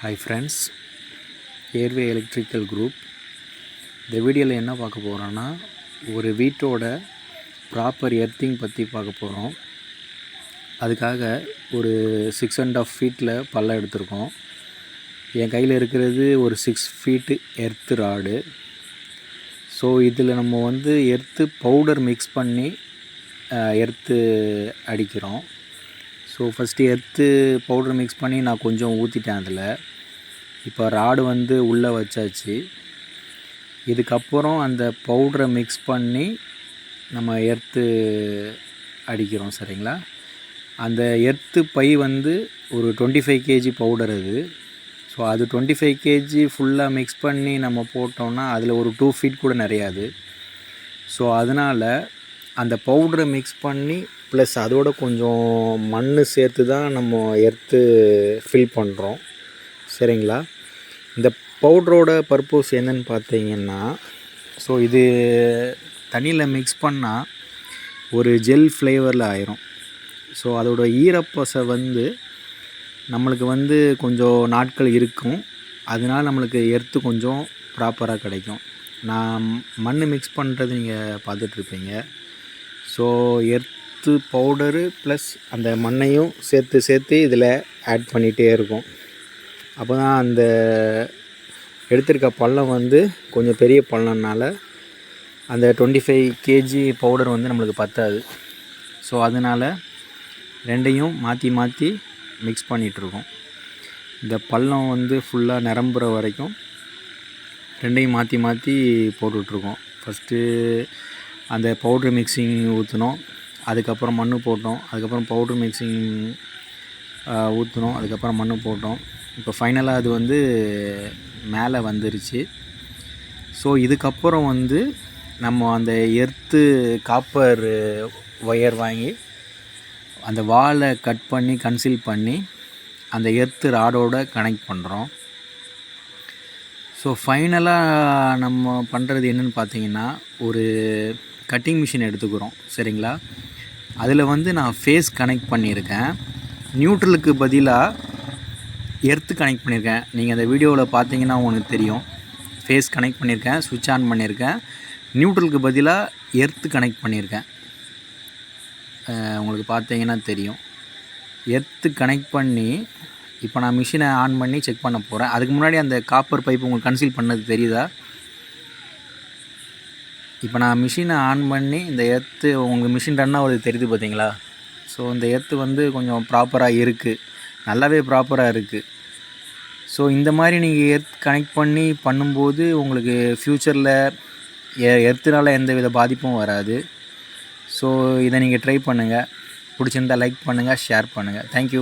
Hi friends airway electrical group இந்த வீடியோவில் என்ன பார்க்க போகிறோன்னா ஒரு வீட்டோட ப்ராப்பர் எர்த்திங் பற்றி பார்க்க போகிறோம் அதுக்காக ஒரு சிக்ஸ் அண்ட் ஆஃப் ஃபீட்டில் பல்ல எடுத்திருக்கோம். என் கையில் இருக்கிறது ஒரு six feet earth rod so இதில் நம்ம வந்து எர்த்து பவுடர் மிக்ஸ் பண்ணி எர்த்து அடிக்கிறோம். So first earth powder mix பண்ணி நான் கொஞ்சம் ஊற்றிட்டேன் அதில். இப்போ ராடு வந்து உள்ளே வச்சாச்சு. இதுக்கப்புறம் அந்த பவுடரை மிக்ஸ் பண்ணி நம்ம எர்த்து அடிக்கிறோம் சரிங்களா? அந்த எர்த்து பை வந்து ஒரு டுவெண்ட்டி ஃபைவ் கேஜி பவுடர் அது. ஸோ அது டுவெண்ட்டி ஃபைவ் கேஜி ஃபுல்லாக மிக்ஸ் பண்ணி நம்ம போட்டோம்னா அதில் ஒரு டூ ஃபீட் கூட நிறையாது. ஸோ அதனால் அந்த பவுடரை மிக்ஸ் பண்ணி ப்ளஸ் அதோட கொஞ்சம் மண் சேர்த்து தான் நம்ம எர்த்து ஃபில் பண்ணுறோம் சரிங்களா? இந்த பவுட்ரோட பர்பஸ் என்னன்னு பார்த்தீங்கன்னா ஸோ இது தண்ணியில் மிக்ஸ் பண்ணால் ஒரு ஜெல் ஃப்ளேவரில் ஆயிரும். ஸோ அதோட ஈரப்பசை வந்து நம்மளுக்கு வந்து கொஞ்சம் நாட்கள் இருக்கும். அதனால் நம்மளுக்கு எர்த்து கொஞ்சம் ப்ராப்பராக கிடைக்கும். நான் மண் மிக்ஸ் பண்ணுறது நீங்கள் பார்த்துட்ருப்பீங்க so earth earth powder plus அந்த மண்ணையும் சேர்த்து சேர்த்து இதில் ஆட் பண்ணிகிட்டே இருக்கும். அப்போ தான் அந்த எடுத்திருக்க பள்ளம் வந்து கொஞ்சம் பெரிய பள்ளம்னால அந்த டுவெண்ட்டி ஃபைவ் கேஜி பவுடர் வந்து நம்மளுக்கு பத்தாது. ஸோ அதனால் ரெண்டையும் மாற்றி மாற்றி மிக்ஸ் பண்ணிகிட்ருக்கோம் இந்த பள்ளம் வந்து ஃபுல்லாக நிரம்புற வரைக்கும் ரெண்டையும் மாற்றி மாற்றி போட்டுட்ருக்கோம். ஃபஸ்ட்டு அந்த பவுட்ரு மிக்சிங் ஊற்றினோம் அதுக்கப்புறம் மண் போட்டோம். அதுக்கப்புறம் பவுட்ரு மிக்சிங் ஊற்றினோம் அதுக்கப்புறம் மண் போட்டோம். இப்போ ஃபைனலாக அது வந்து மேலே வந்துருச்சு. ஸோ இதுக்கப்புறம் வந்து நம்ம அந்த எர்த்து காப்பர் ஒயர் வாங்கி அந்த வாலை கட் பண்ணி கன்சீல் பண்ணி அந்த எர்த்து ராடோட கனெக்ட் பண்ணுறோம் ஸோ ஃபைனலாக நம்ம பண்ணுறது என்னென்னு பார்த்தீங்கன்னா ஒரு கட்டிங் மிஷின் எடுத்துக்கிறோம். சரிங்களா? அதில் வந்து நான் ஃபேஸ் கனெக்ட் பண்ணியிருக்கேன். நியூட்ரலுக்கு பதிலாக எர்த்து கனெக்ட் பண்ணியிருக்கேன். நீங்கள் அந்த வீடியோவில் பார்த்தீங்கன்னா உங்களுக்கு தெரியும். ஃபேஸ் கனெக்ட் பண்ணியிருக்கேன் சுவிட்ச் ஆன் பண்ணியிருக்கேன். நியூட்ரலுக்கு பதிலாக எர்த்து கனெக்ட் பண்ணியிருக்கேன். உங்களுக்கு பார்த்தீங்கன்னா தெரியும். எர்த்து கனெக்ட் பண்ணி இப்போ நான் மிஷினை ஆன் பண்ணி செக் பண்ண போகிறேன் அதுக்கு முன்னாடி அந்த காப்பர் பைப் உங்களுக்கு கன்சீல் பண்ணது தெரியுதா? இப்போ நான் மிஷினை ஆன் பண்ணி இந்த எர்த்து உங்கள் மிஷின் ரன் ஆகுது தெரியுது பார்த்தீங்களா? ஸோ இந்த எர்த்து வந்து கொஞ்சம் ப்ராப்பராக இருக்குது நல்லாவே ப்ராப்பராக இருக்குது ஸோ இந்த மாதிரி நீங்கள் எர்த் கனெக்ட் பண்ணி பண்ணும்போது உங்களுக்கு ஃப்யூச்சரில் எ எர்த்துனால எந்த வித பாதிப்பும் வராது. ஸோ இதை நீங்கள் ட்ரை பண்ணுங்கள் பிடிச்சிருந்தால் லைக் பண்ணுங்கள் ஷேர் பண்ணுங்கள் தேங்க்யூ.